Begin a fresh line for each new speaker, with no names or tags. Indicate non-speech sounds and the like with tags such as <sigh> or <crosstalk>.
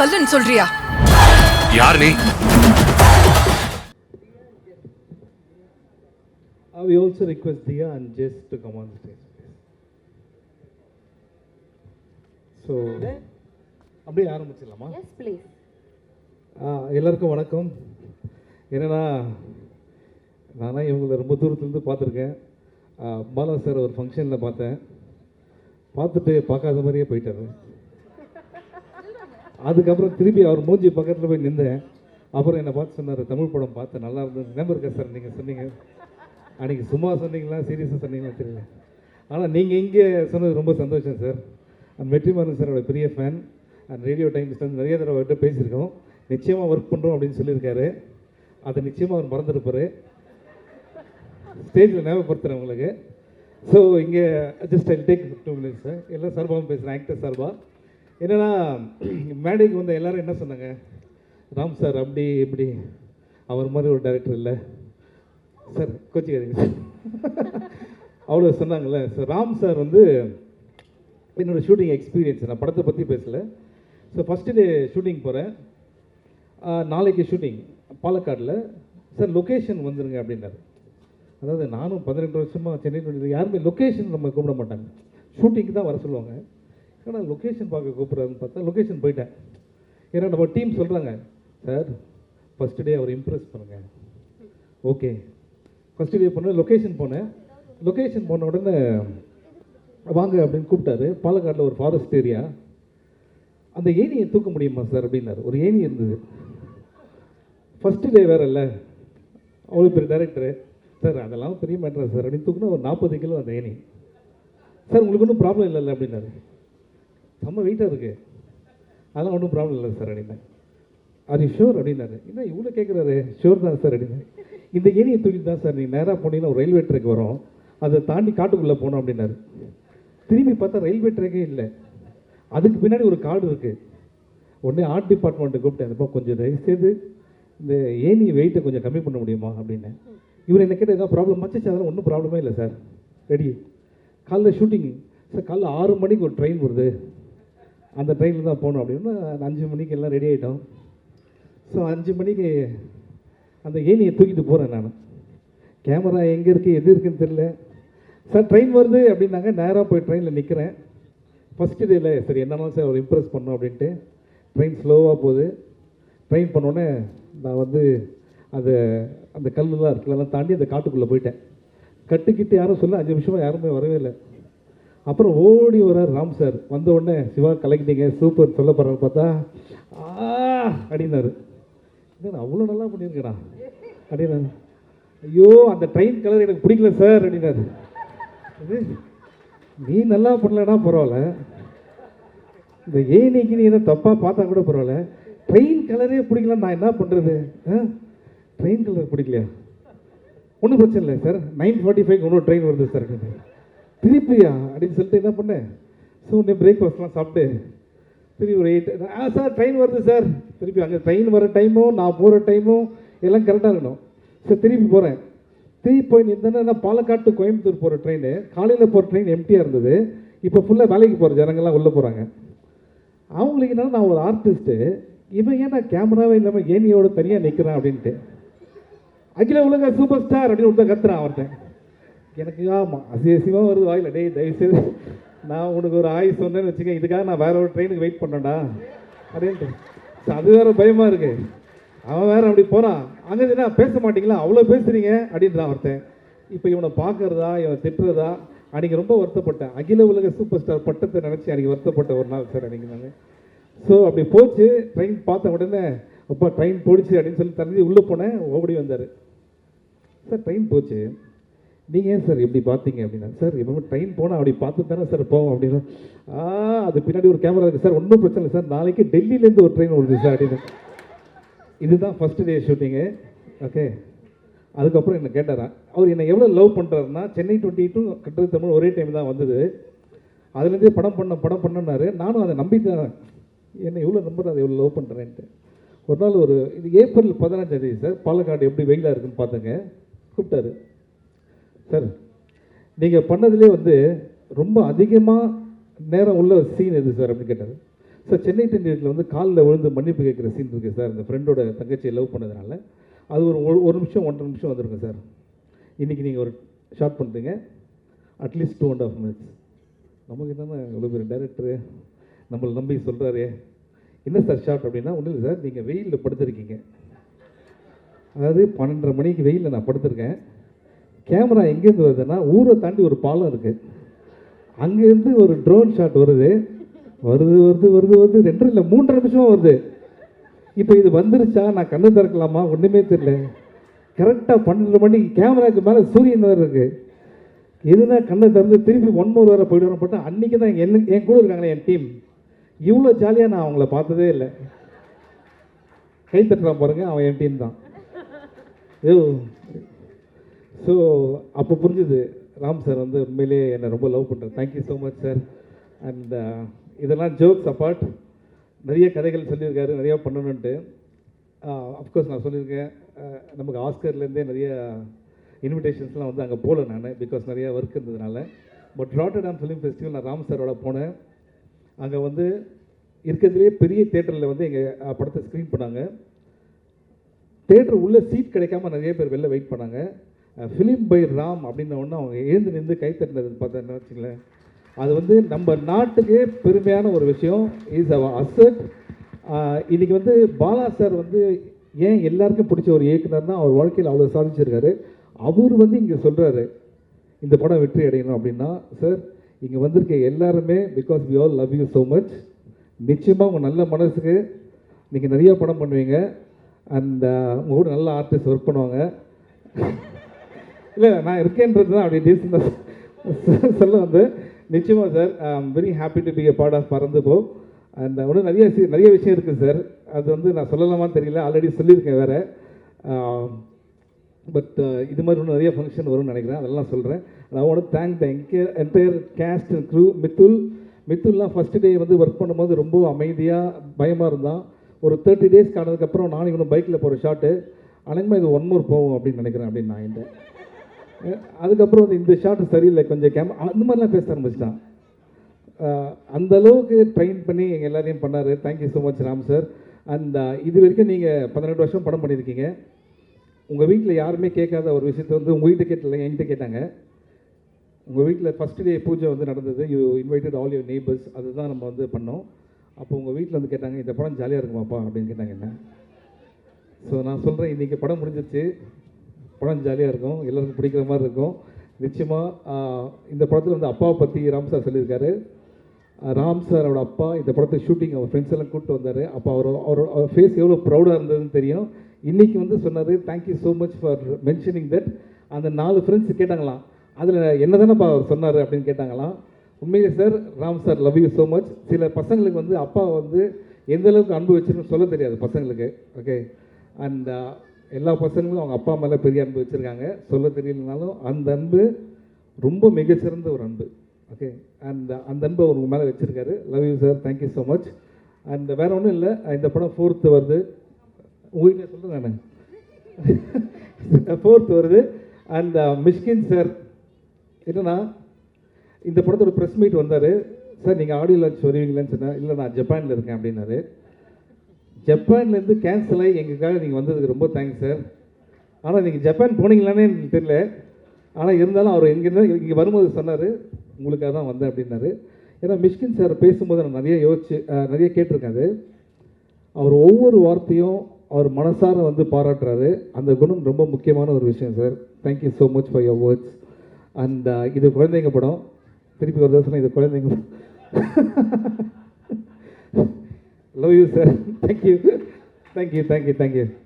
கல்லுன்னு சொல்றியா?
யார் நீ?
Uh, we also request Dia and Jess to come on stage. please. So, அப்படியே ஆரம்பிச்சிடலாமா?
Yes please
ஆ, எல்லாருக்கும் வணக்கம். என்னன்னா நானா இவங்களை ரொம்ப தூரத்துலேருந்து பார்த்துருக்கேன். பாலா சார் ஒரு ஃபங்க்ஷனில் பார்த்தேன். பார்த்துட்டு பார்க்காத மாதிரியே போயிட்டாரு. அதுக்கப்புறம் திருப்பி அவர் மூஞ்சி பக்கத்தில் போய் நின்றேன். அப்புறம் என்னை பார்த்து சொன்னார் தமிழ் படம் பார்த்து நல்லா இருந்தது. ஞாபகம் இருக்கா சார்? நீங்கள் சொன்னீங்க. அன்றைக்கி சும்மா சொன்னீங்களா? சீரியஸாக சொன்னீங்களா? தெரியல. ஆனால் நீங்கள் இங்கே சொன்னது ரொம்ப சந்தோஷம் சார். அண்ட் வெற்றிமாறன் சாரோட பெரிய ஃபேன் அண்ட் ரேடியோ டைம்ஸ்லேருந்து நிறைய தடவை அவர்கிட்ட பேசியிருக்கோம். நிச்சயமாக ஒர்க் பண்ணுறோம் அப்படின்னு சொல்லியிருக்காரு. அதை நிச்சயமாக அவர் மறந்துருப்பார். ஸ்டேஜில் ஞாபகப்படுத்துகிறேன் உங்களுக்கு. ஸோ இங்கே just I take two minutes sir எல்லாம் சார்பாகவும் பேசுகிறேன் ஆக்டர் சார்பாக என்னென்னா மேடைக்கு வந்த எல்லாரும் என்ன சொன்னாங்க? ராம் சார் அப்படி இப்படி. அவர் மாதிரி ஒரு டைரக்டர் இல்லை. சார் கோச்சிக்காதீங்க சார். அவ்வளோ சொன்னாங்கல்ல. சார் ராம் சார் வந்து என்னோடய ஷூட்டிங் எக்ஸ்பீரியன்ஸ் நான் படத்தை பற்றி பேசலை. ஸோ ஃபஸ்ட்டு டே ஷூட்டிங் போகிறேன் நாளைக்கு ஷூட்டிங் பாலக்காடில். சார் லொக்கேஷன் வந்துருங்க அப்படின்னாரு. அதாவது நானும் பதினெட்டு வருஷமாக சென்னையில் யாருமே லொக்கேஷன் நம்ம கூப்பிட மாட்டாங்க. ஷூட்டிங்க்கு தான் வர சொல்லுவாங்க. ஆனால் லொக்கேஷன் பார்க்க கூப்பிட்றாருன்னு பார்த்தா லொக்கேஷன் போயிட்டேன். ஏன்னா நம்ம டீம் சொல்கிறாங்க சார் ஃபஸ்ட்டு டே அவர் இம்ப்ரெஸ் பண்ணுங்கள் ஓகே ஃபஸ்ட்டு டே பண்ண லொக்கேஷன் போனேன். லொக்கேஷன் போன உடனே வாங்க அப்படின்னு கூப்பிட்டாரு. பாலக்காட்டில் ஒரு ஃபாரஸ்ட் ஏரியா அந்த ஏணியை தூக்க முடியுமா சார் அப்படின்னாரு. ஒரு ஏணி இருந்தது. ஃபஸ்ட்டு டே வேற இல்லை. அவ்வளோ பெரிய டேரக்டரு சார் அதெல்லாம் பெரிய மேட்ரா சார். அப்படின்னு தூக்குனா ஒரு நாற்பது கிலோ அந்த ஏணி. சார் உங்களுக்கு ஒன்றும் ப்ராப்ளம் இல்லைல்ல அப்படின்னாரு. செம்ம வெயிட்டாக இருக்குது அதெல்லாம் ஒன்றும் ப்ராப்ளம் இல்லை சார் அப்படின்னேன் அது ஷூர் அப்படின்னாரு. என்ன இவ்வளோ கேட்குறாரு ஷூர் தான் சார் அப்படின்னு இந்த ஏணியை தூக்கிட்டு தான் சார் நீங்கள் நேராக போனீங்கன்னா ஒரு ரயில்வே ட்ரேக் வரும். அதை தாண்டி காட்டுக்குள்ளே போனோம் அப்படின்னாரு. திரும்பி பார்த்தா ரயில்வே ட்ரேக்கே இல்லை. அதுக்கு பின்னாடி ஒரு காடு இருக்குது உடனே ஆர்ட் டிபார்ட்மெண்ட்டை கூப்பிட்டேன் அந்த பக்கம் கொஞ்சம் தயவுசெய்து இந்த ஏனி வெயிட்டை கொஞ்சம் கம்மி பண்ண முடியுமா? அப்படின்னு. இவர் என்ன கேட்ட ஏதாவது ப்ராப்ளம் மச்சிச்சு அதெல்லாம் ஒன்றும் ப்ராப்ளமே இல்லை சார் ரெடி காலைல ஷூட்டிங் சார் காலைல ஆறு மணிக்கு ஒரு ட்ரெயின் வருது. அந்த ட்ரெயினில் தான் போகணும் அப்படின்னா அஞ்சு மணிக்கு எல்லாம் ரெடி ஆகிட்டோம் ஸோ அஞ்சு மணிக்கு அந்த ஏனியை தூக்கிட்டு போகிறேன் நான். கேமரா எங்கே இருக்குது எது இருக்குன்னு தெரியல. சார் ட்ரெயின் வருது அப்படின்னாங்க. நேராக போய் ட்ரெயினில் நிற்கிறேன் ஃபஸ்ட்டு டேயில் சரி என்னன்னாலும் சார் அவர் இம்ப்ரெஸ் பண்ணோம் அப்படின்ட்டு. ட்ரெயின் ஸ்லோவாக போகுது. ட்ரெயின் பண்ணோடனே நான் வந்து அது அந்த கல்லுலாம் இருக்குல்லாம் தாண்டி அந்த காட்டுக்குள்ளே போயிட்டேன். கட்டுக்கிட்டு யாரும் சொல்ல அஞ்சு நிமிஷமாக யாருமே வரவே இல்லை. அப்புறம் ஓடி வரார் ராம் சார். வந்த உடனே சிவா கலக்கிட்டீங்க சூப்பர் சொல்ல போகிறாரு பார்த்தா ஆ அப்படின்னாரு. என்ன அவ்வளோ நல்லா பண்ணியிருக்கேடா. அப்படின்னாரு. ஐயோ அந்த ட்ரெயின் கலர் எனக்கு பிடிக்கல சார் அப்படின்னாரு. இது நீ நல்லா பண்ணலனா பரவாயில்ல. இந்த ஏனிக்கு நீ ஏதோ தப்பாக பார்த்தா கூட பரவாயில்ல. ட்ரெயின் கலரே பிடிக்கல நான் என்ன பண்ணுறது ட்ரெயின் கலர் பிடிக்கலையா? ஒன்றும் பிரச்சனை இல்லை சார் நைன் ஃபார்ட்டி ஃபைவ் இன்னொரு ட்ரெயின் வருது சார் எனக்கு திருப்பியா? அப்படின்னு சொல்லிட்டு என்ன பண்ணேன் ஸோ உடனே பிரேக்ஃபாஸ்ட்லாம் சாப்பிட்டு திருப்பி ஒரு எயிட் ஆ சார் ட்ரெயின் வருது சார் திருப்பி அங்கே ட்ரெயின் வர டைமும் நான் போகிற டைமும் எல்லாம் கரெக்டாக இருக்கணும். சார் திருப்பி போகிறேன் திருப்பி போய் நின்றுன்னா பாலக்காடு டு கோயம்புத்தூர் போகிற ட்ரெயின் காலையில் போகிற ட்ரெயின் எம்டியாக இருந்தது. இப்போ ஃபுல்லாக வேலைக்கு போகிற ஜனங்கள்லாம் உள்ளே போகிறாங்க அவங்களுக்கு என்னன்னா நான் ஒரு ஆர்டிஸ்ட்டு இவன் ஏன் நான் கேமராவே இல்லாமல் ஏனியோட தனியாக நிற்கிறான் அப்படின்ட்டு. அகில உலக சூப்பர் ஸ்டார் அப்படின்னு ஒருத்தர் கத்துறான் அவர்கிட்ட எனக்கு ஆமாம் அசியசியமாக வருது வாயில். டேய் தயவுசெய்து நான் உனக்கு ஒரு ஆயுஸ் சொன்னேன்னு வச்சுக்கேன் இதுக்காக நான் வேற ஒரு ட்ரெயினுக்கு வெயிட் பண்ணேன்டா. அப்படின்ட்டு. அது வேற பயமாக இருக்கு. அவன் வேற அப்படி போகிறான் அங்கே என்ன பேச மாட்டீங்களா? அவ்வளோ பேசுகிறீங்க அப்படின்றான் ஒருத்தன். இப்போ இவனை பார்க்கறதா இவன் திட்டுறதா அன்றைக்கி ரொம்ப வருத்தப்பட்டேன். அகில உலக சூப்பர் ஸ்டார் பட்டத்தை நினச்சி அன்றைக்கி வருத்தப்பட்ட ஒரு நாள் சார் அன்றைக்கி நான். ஸோ அப்படி போச்சு. ட்ரெயின் பார்த்த உடனே அப்பா ட்ரெயின் போடுச்சு அப்படின்னு சொல்லி தந்தி உள்ளே போனேன். ஓபடி வந்தார். சார் ட்ரெயின் போச்சு. நீங்கள் ஏன் சார் இப்படி பார்த்தீங்க அப்படின்னா சார் எப்பவுமே ட்ரெயின் போனால் அப்படி பார்த்து தானே சார் போவோம் அப்படின்னா ஆ அது பின்னாடி ஒரு கேமரா இருக்குது சார் ஒன்றும் பிரச்சனை இல்லை சார். நாளைக்கு டெல்லியிலேருந்து ஒரு ட்ரெயின் வருது சார் அப்படின்னு. இதுதான் ஃபஸ்ட்டு டே ஷூட்டிங்கு ஓகே அதுக்கப்புறம் என்னை கேட்டாரான் அவர் என்னை எவ்வளோ லவ் பண்ணுறாருன்னா சென்னை டுவெண்ட்டி டூ கட்டுரை தமிழ் ஒரே டைம் தான் வந்தது. அதுலேருந்தே படம் பண்ண படம் பண்ணனாரு நானும் அதை நம்பிட்டேன். என்னை எவ்வளோ நம்புறது அதை எவ்வளோ லவ் பண்ணுறேன்ட்டு ஒரு நாள் ஒரு இது ஏப்ரல் பதினஞ்சாம் தேதி சார் பாலக்காடு எப்படி வெயிலாக இருக்குன்னு பார்த்தேங்க. கூப்பிட்டாரு. சார் நீங்கள் பண்ணதுலேயே வந்து ரொம்ப அதிகமாக நேரம் உள்ள சீன் எது சார் அப்படின்னு கேட்டார். சார் சென்னை டென்னியில் வந்து காலில் விழுந்து மன்னிப்பு கேட்குற சீன் இருக்குது சார். இந்த ஃப்ரெண்டோட தங்கச்சியை லவ் பண்ணதுனால. அது ஒரு ஒரு- நிமிஷம் ஒன்றரை நிமிஷம் வந்துருங்க சார். இன்றைக்கி நீங்கள் ஒரு ஷார்ட் பண்ணுறீங்க at least two and half minutes நமக்கு என்னென்ன இவ்வளோ பெரிய டேரக்டரு நம்மளை நம்பி சொல்கிறாரே என்ன சார் ஷார்ட் அப்படின்னா ஒன்றும் இல்லை சார். நீங்கள் வெயிலில் படுத்துருக்கீங்க. அதாவது பன்னெண்டரை மணிக்கு வெயிலில் நான் படுத்திருக்கேன். கேமரா எங்கேருந்து வருதுன்னா ஊரை தாண்டி ஒரு பாலம் இருக்குது அங்கேருந்து ஒரு ட்ரோன் ஷாட் வருது. வருது வருது வருது வருது. ரெண்டு இல்லை மூன்றரை நிமிஷமும் வருது. இப்போ இது வந்துருச்சா? நான் கண்ணு திறக்கலாமா? ஒன்றுமே தெரியல. கரெக்டாக பன்னெண்டு மணிக்கு கேமராக்கு மேலே சூரியன் வேறு இருக்குது எதுனா கண்ணை திறந்து திருப்பி ஒன் மோர் வேறு போயிட்டு வரப்பட்டா அன்றைக்கி தான் என்ன என் கூட இருக்காங்களே என் டீம் இவ்வளோ ஜாலியாக நான் அவங்கள பார்த்ததே இல்லை. கை தட்டுறான் பாருங்கள் அவன் என் டீம் தான். ஐயோ. ஸோ அப்போ புரிஞ்சுது. ராம் சார் வந்து உண்மையிலேயே என்னை ரொம்ப லவ் பண்ணுறேன் thank you so much sir and இதெல்லாம் ஜோக்ஸ் அப்பார்ட் நிறைய கதைகள் சொல்லியிருக்காரு. நிறையா பண்ணணுன்ட்டு அஃப்கோர்ஸ் uh, நான் சொல்லியிருக்கேன். Uh, நமக்கு ஆஸ்கர்லேருந்தே நிறைய இன்விடேஷன்ஸ்லாம் வந்து அங்கே போகல நான் பிகாஸ் நிறைய ஒர்க் இருந்ததுனால. பட் ராட்டர்டாம் ஃபிலிம் ஃபெஸ்டிவல் நான் ராம் சாரோட போனேன். அங்கே வந்து இருக்கிறதுலே பெரிய தேட்டரில் வந்து எங்கள் படத்தை ஸ்க்ரீன் பண்ணாங்க. தேட்டர் உள்ளே சீட் கிடைக்காம நிறைய பேர் வெளில வெயிட் பண்ணாங்க. ஃபிலிம் பை ராம் அப்படின்ன உடனே அவங்க எழுந்து நின்று கைத்தட்டினது பார்த்தா வச்சுங்களேன். அது வந்து நம்ம நாட்டுக்கே பெருமையான ஒரு விஷயம். இஸ் அவ அசட் இன்றைக்கி வந்து பாலா சார் வந்து ஏன் எல்லாருக்கும் பிடிச்ச ஒரு இயக்குனர்னா அவர் வாழ்க்கையில் அவ்வளோ சாதிச்சிருக்காரு. அவர் வந்து இங்கே சொல்கிறாரு இந்த படம் வெற்றி அடையணும் அப்படின்னா சார் இங்கே வந்திருக்க எல்லாருமே because we all love you so much நிச்சயமாக உங்கள் நல்ல மனசுக்கு நீங்கள் நிறையா படம் பண்ணுவீங்க. அண்ட் உங்கள் கூட நல்ல ஆர்டிஸ்ட் ஒர்க் பண்ணுவாங்க. இல்லை நான் இருக்கேன்றது தான் அப்படி டீசெண்டாக <laughs> சொல்ல வந்து நிச்சயமாக sir I am very happy to be a part of Parandhu Po. அந்த ஒன்றும் நிறைய நிறைய விஷயம் இருக்குது சார் அது வந்து நான் சொல்லலாமான்னு தெரியல. ஆல்ரெடி சொல்லியிருக்கேன் வேறு. பட் um, uh, இது மாதிரி இன்னும் நிறைய ஃபங்க்ஷன் வரும்னு நினைக்கிறேன். அதெல்லாம் சொல்கிறேன் நான் உடனே thank the entire cast and crew Mithul மித்துல்லாம் first day வந்து ஒர்க் பண்ணும்போது ரொம்ப அமைதியாக பயமாக இருந்தான். ஒரு தேர்ட்டி டேஸ் ஆனதுக்கப்புறம் நானும் இவனும் பைக்கில் போகிற ஷாட்டு அனங்கமாக இது ஒன் மோர் போகும் அப்படின்னு நினைக்கிறேன் அப்படின்னு நான் என்கிட்ட. அதுக்கப்புறம் வந்து இந்த ஷாட் சரியில்லை கொஞ்சம் கேம் அந்த மாதிரிலாம் பேச ஆரம்பிச்சிட்டான். அந்த அளவுக்கு ட்ரெயின் பண்ணி எங்கள் எல்லாரையும் பண்ணார். Thank you so much Ram sir and இது வரைக்கும் நீங்கள் பதினெட்டு வருஷம் படம் பண்ணியிருக்கீங்க. உங்கள் வீட்டில் யாருமே கேட்காத ஒரு விஷயத்தை வந்து உங்கள் வீட்டை கேட்டல என்கிட்ட கேட்டாங்க. உங்கள் வீட்டில் ஃபஸ்ட் டே பூஜை வந்து நடந்தது. You invited all your neighbours அதுதான் நம்ம வந்து பண்ணோம். அப்போ உங்கள் வீட்டில் வந்து கேட்டாங்க இந்த படம் ஜாலியாக இருக்குமாப்பா? அப்படின்னு கேட்டாங்க என்ன. ஸோ நான் சொல்கிறேன் இன்றைக்கி படம் முடிஞ்சிருச்சு. படம் ஜாலியாக இருக்கும். எல்லாருக்கும் பிடிக்கிற மாதிரி இருக்கும். நிச்சயமாக இந்த படத்தில் வந்து அப்பாவை பற்றி ராம் சார் சொல்லியிருக்காரு. ராம் சாரோட அப்பா இந்த படத்தை ஷூட்டிங் அவர் ஃப்ரெண்ட்ஸ் எல்லாம் கூப்பிட்டு வந்தார். அப்போ அவர் அவரோட அவர் ஃபேஸ் எவ்வளோ ப்ரௌடாக இருந்ததுன்னு தெரியும். இன்றைக்கி வந்து சொன்னார் thank you so much for mentioning that அந்த நாலு ஃப்ரெண்ட்ஸ் கேட்டாங்களாம். அதில் என்ன தானேப்பா அவர் சொன்னார் அப்படின்னு கேட்டாங்களாம். உண்மையிலே sir Ram sir love you so much சில பசங்களுக்கு வந்து அப்பா வந்து எந்த அளவுக்கு அன்பு வச்சிருன்னு சொல்ல தெரியாது பசங்களுக்கு. ஓகே அண்ட் எல்லா பசங்களும் அவங்க அப்பா மேலே பெரிய அன்பு வச்சுருக்காங்க. சொல்ல தெரியலனாலும் அந்த அன்பு ரொம்ப மிகச்சிறந்த ஒரு அன்பு. ஓகே அண்ட் அந்த அன்பை அவர் மேலே வச்சுருக்காரு. Love you sir thank you so much and வேறு ஒன்றும் இல்லை. இந்த படம் ஃபோர்த்து வருது. உங்ககிட்ட சொல்கிறேன் நான். ஃபோர்த் <laughs> வருது. அண்ட் மிஷ்கின் சார் என்னன்னா இந்த படத்தோட ப்ரெஸ் மீட் வந்தார். சார் நீங்கள் ஆடியோ லான்ச் வருவீங்களேன்னு சொன்னேன் இல்லை நான் ஜப்பானில் இருக்கேன் அப்படின்னாரு. ஜப்பான்லேருந்து கேன்சல் ஆகி எங்களுக்காக நீங்கள் வந்ததுக்கு ரொம்ப தேங்க்ஸ் சார் ஆனால் நீங்கள் ஜப்பான் போனீங்களானே எனக்கு தெரியல. ஆனால் இருந்தாலும் அவர் எங்கேருந்து இங்கே வரும்போது சொன்னார் உங்களுக்காக தான் வந்தேன் அப்படின்னாரு. ஏன்னா மிஷ்கின் சார் பேசும்போது நான் நிறைய யோசிச்சு நிறைய கேட்டிருக்காரு. அவர் ஒவ்வொரு வார்த்தையும் அவர் மனசார வந்து பாராட்டுறாரு. அந்த குணம் ரொம்ப முக்கியமான ஒரு விஷயம் sir thank you so much for your words and இது குழந்தைங்க படம். திருப்பி ஒரு தோசனை இது குழந்தைங்க <laughs> Love sir. <laughs> thank you. thank you, thank you, thank you.